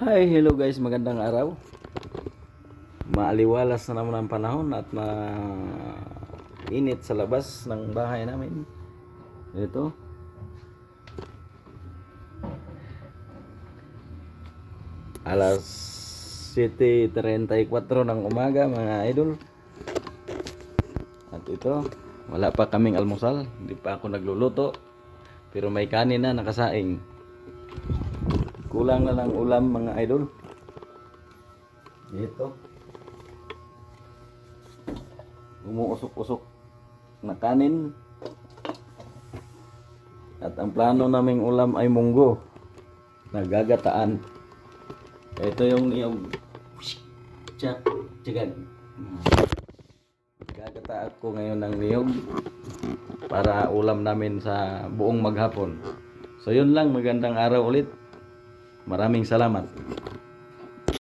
Hi, hello guys, magandang araw. Maaliwalas na naman ang panahon at na init sa labas ng bahay namin. Ito. Alas 7.34 ng umaga mga idol. At ito, wala pa kaming almusal. Hindi pa ako nagluluto. Pero may kanin na nakasaing. Kulang na lang ulam mga idol. Ito. Umuusok-usok na kanin. At ang plano naming ulam ay munggo. Nagagataan. Ito yung niyog. Tsak, tsagan. Gagata ako ngayon ng niyog para ulam namin sa buong maghapon. So yun lang, magandang araw ulit. Maraming salamat.